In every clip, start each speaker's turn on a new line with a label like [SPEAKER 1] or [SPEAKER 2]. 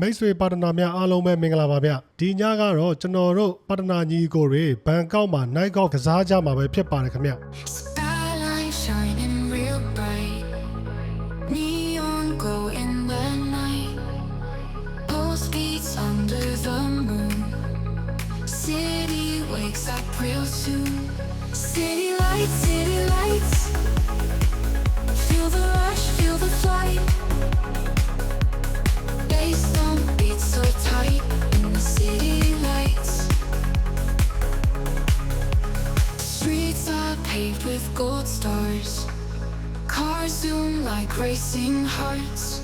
[SPEAKER 1] မိတ်ဆွေပါတနာများအားလုံးပဲမင်္ဂလာပါဗျဒီညကတော့ကျွန်တော်တို့ပါတနာညီကိုတွေဘန်ကောက်မှာ night golf ကစားကြမှာပဲဖြစ်ပါတယ်ခင်ဗျ
[SPEAKER 2] Skyline shining real bright. Neon glow in the night. Pulse beats under the moon. City wakes up real soon. City lights, city lights. Like racing hearts.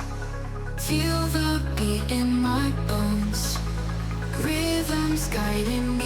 [SPEAKER 2] Feel the beat in my bones. Rhythms guiding me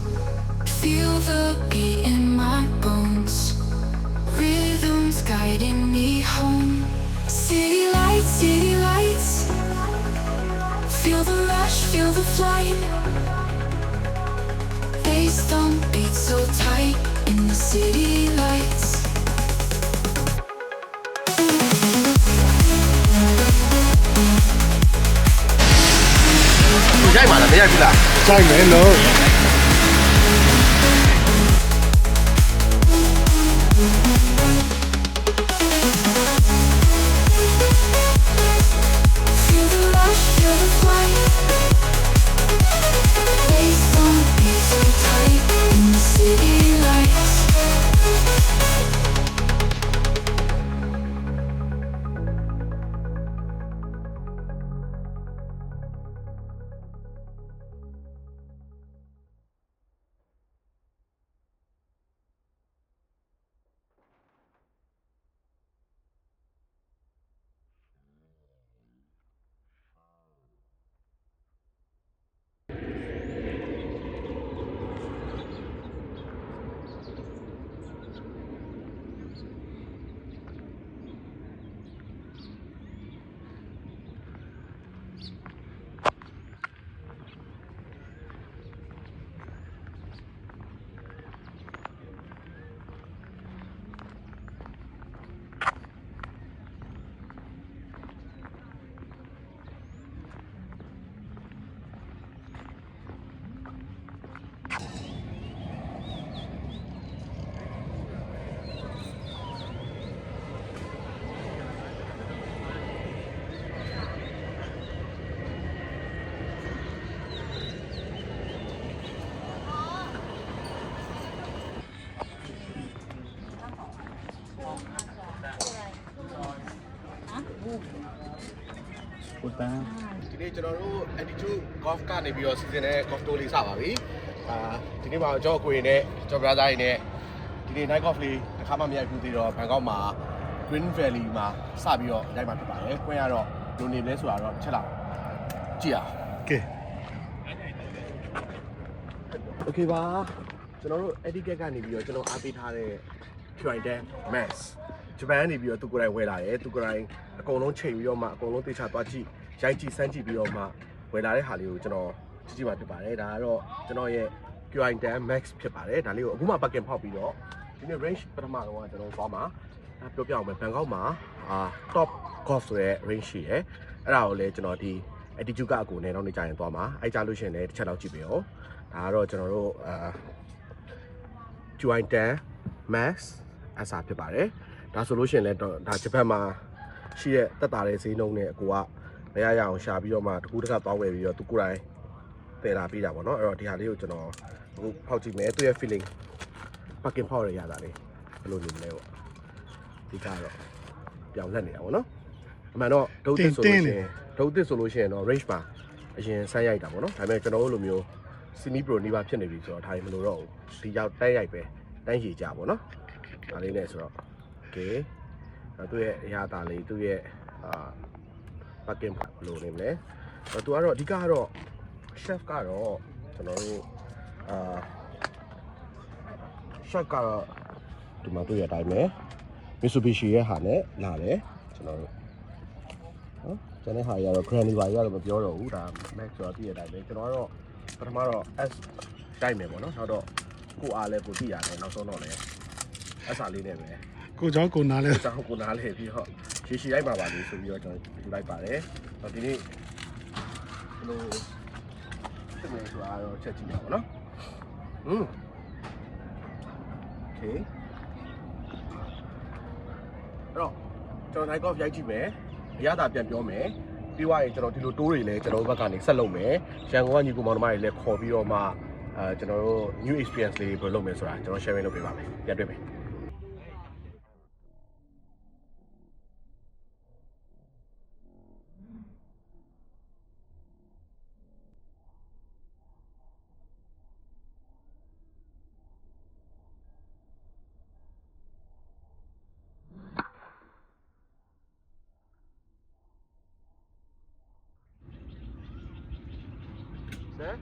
[SPEAKER 2] feel the beat in my bones. Rhythms guiding me home. City lights, city lights. Feel the rush, feel the flight. Bass don't beat so tight in the city lights.
[SPEAKER 3] Jij maar, dat ben jij vandaag. Zijn we,
[SPEAKER 1] hello. ကို
[SPEAKER 4] တန်း
[SPEAKER 3] ဒီနေ့ကျွန်တော်တို့ attitude golf ကနေပြီးတော့ season နဲ့ golf tour လေးစပါပြီအာဒီနေ့မှာကျွန်တော်ကိုရင်နဲ့ကျွန်တော် brother တွေနဲ့ဒီနေ့ night golf လေးတစ်ခါမှမရိုက်ဘူးသေးတော့ဘန်ကောက်မှာ Green Valley မှာစပြီးတော့ရိုက်မှာဖြစ်ပါတယ်ခွင့်ရတော့လူနေလဲဆိုတာတော့ချက်လာကြည့်အောင်
[SPEAKER 1] ကဲ
[SPEAKER 3] Okay ပါကျွန်တော်တို့ etiquette ကနေပြီးတော့ကျွန်တော်အားပေးထားတဲ့ Trident Mass ဂျပန်ကနေပြီးတော့သူကိုယ်တိုင်ဝယ်လာတယ်သူကိုယ်တိုင်အကုန်လုံးချိန်ပြီးတော့မှအကုန်လုံးသေချာသွားကြည့်ရိုက်ကြည့်စမ်းကြည့်ပြီးတော့မှဝယ်လာတဲ့ဟာလေးကိုကျွန်တော်ကြည့်ကြည့်မှဖြစ်ပါတယ်ဒါကတော့ကျွန်တော်ရဲ့ Q10 Max ဖြစ်ပါတယ်ဒါလေးကိုအခုမှ bucket ဖောက်ပြီးတော့ဒီနေ့ range ပထမတော့ကျွန်တော်သွားမှာအဲပြောပြအောင်မယ်ဘန်ကောက်မှာအာ top golf ဆိုတဲ့ range ရှိတယ်အဲ့ဒါကိုလည်းကျွန်တော်ဒီ attitude ကအကူနဲ့တော့နေကြရင်သွားမှာအဲ့ကြလို့ရှိရင်လည်းတစ်ချက်လောက်ကြည့်ပေးအောင်ဒါကတော့ကျွန်တော်တို့အာ Q10 Max အစားဖြစ်ပါတယ် ဒါဆိုလို့ရှိရင်လည်းတော့ဒါဂျပန်မှာရှိတဲ့တက်တာတဲ့ဈေးနှုန်းနဲ့အကူကမရရအောင်ရှာပြီးတော့မှတကူးတကသွားဝယ်ပြီးတော့သူကိုယ်တိုင်တည်တာပေးတာပေါ့နော်အဲ့တော့ဒီဟာလေးကိုကျွန်တော်အခုဖောက်ကြည့်မယ်သူ့ရဲ့ feeling ပကင်ဖောက်ရရတာလေးဘယ်လိုနေမလဲပေါ့ဒီကတော့ပြောင်းလက်နေတာပေါ့နော်အမှန်တော့ဒုတ်သစ်ဆိုလို့ရှိရင်ဒုတ်သစ်ဆိုလို့ရှိရင်တော့ range မှာအရင်ဆန်းရိုက်တာပေါ့နော်ဒါပေမဲ့ကျွန်တော်တို့လိုမျိုး semi pro နီးပါးဖြစ်နေပြီဆိုတော့ဒါတွေမလိုတော့ဘူးဒီရောက်တန်းရိုက်ပဲတန်းရည်ကြပေါ့နော်ဒါလေးနဲ့ဆိုတော့ okay အဲသူ့ရဲ့အရာသားလေးသူ့ရဲ့အာ parking ဘယ်လိုနေမလဲအဲသူကတော့အဓိကကတော့ chef ကတော့ကျွန်တော်တို့အာ chef ကတော့ဒီမှာတွေ့ရတဲ့အတိုင်းပဲ Mitsubishi ရဲ့ဟာနဲ့လာတယ်ကျွန်တော်တို့နော်ကျန်တဲ့ဟာတွေကတော့ Granny ဘာတွေကတော့မပြောတော့ဘူးဒါ Max ဆိုတာသိရတဲ့အတိုင်းပဲကျွန်တော်ကတော့ပထမတော့ S တိုက်မယ်ပေါ့နော်နောက်တော့ကိုအားလဲကိုသိရတယ်နောက်ဆုံးတော့လည်း S စာလေးနဲ့ပဲ
[SPEAKER 1] ကိုเจ้าကိုနားလဲ
[SPEAKER 3] အကြောင်းကိုနားလဲပြီးတော့ရှည်ရှည်လိုက်ပါပါလို့ဆိုပြီးတော့ကျွန်တော်ယူလိုက်ပါတယ်။ဒီနေ့ဘယ်လိုဖြစ်နေဆိုတာတော့ချက်ကြည့်ရအောင်နော်။ဟွန်း Okay အဲ့တော့ကျွန်တော် night off ရိုက်ကြည့်မယ်။အရသာပြန်ပြောမယ်။ပြီးသွားရင်ကျွန်တော်ဒီလိုတိုးတွေလည်းကျွန်တော်တို့ဘက်ကနေဆက်လုပ်မယ်။ရန်ကုန်ကညီကိုမောင်နှမတွေလည်းခေါ်ပြီးတော့မှအဲကျွန်တော်တို့ new experience လေးဘယ်လိုလုပ်မယ်ဆိုတာကျွန်တော် sharing လုပ်ပေးပါမယ်။ပြန်တွေ့မယ်။ န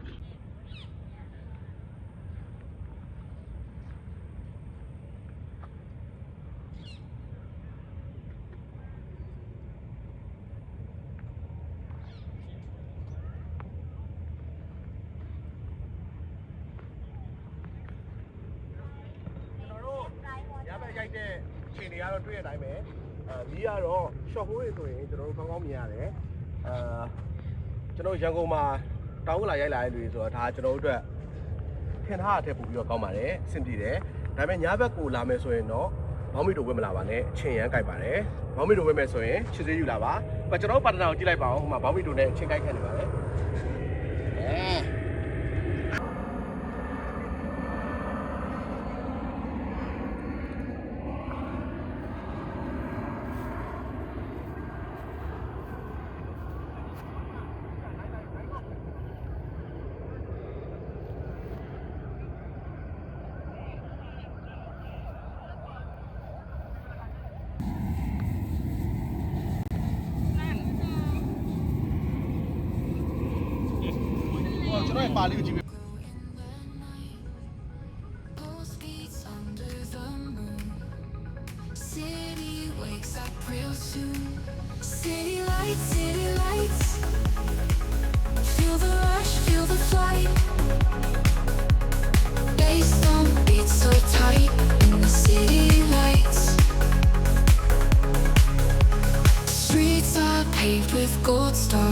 [SPEAKER 3] ်တော်တို့ရပဲရိုက်တဲ့ခြေတွေကတော့တွေ့ရတိုင်းပဲအဲမီးကတော့ short hole တွေဆိုရင်ကျွန်တော်တို့ကောင်းကောင်းမြင်ရတယ်အာကျွန်တော်ရန်ကုန်မှာ တောင်းကလာရိုက်လာတဲ့လူတွေဆိုတော့ဒါကျွန်တော်တို့အတွက်ထင်ထားတဲ့ပို့ပြီးတော့ကောင်းပါတယ်အဆင်ပြေတယ်ဒါပေမဲ့ညဘက်ကိုလာမယ်ဆိုရင်တော့ဘောင်းမီတို့ဝယ်မလာပါနဲ့အချင်းရမ်းကြိုက်ပါတယ်ဘောင်းမီတို့ဝယ်မယ်ဆိုရင်ချစ်စေးယူလာပါပကျွန်တော်ပါတနာကိုကြည့်လိုက်ပါအောင်ဟိုမှာဘောင်းမီတို့နဲ့အချင်းကြိုက်ခံနေပါတယ်အဲ ကျွန်တော်ရဲ့ပါလေးကိုကြည့်ပြ
[SPEAKER 2] Pulse beats under the moon. City wakes up real soon. City lights, city lights. Feel the rush, feel the flight. Bass don't beat so tight in the city lights. Streets are paved with gold stars.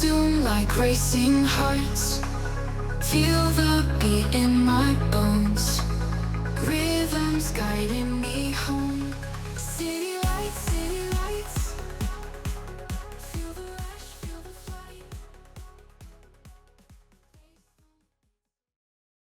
[SPEAKER 2] Zoom like racing hearts. Feel the beat in my bones. Rhythms guiding me home.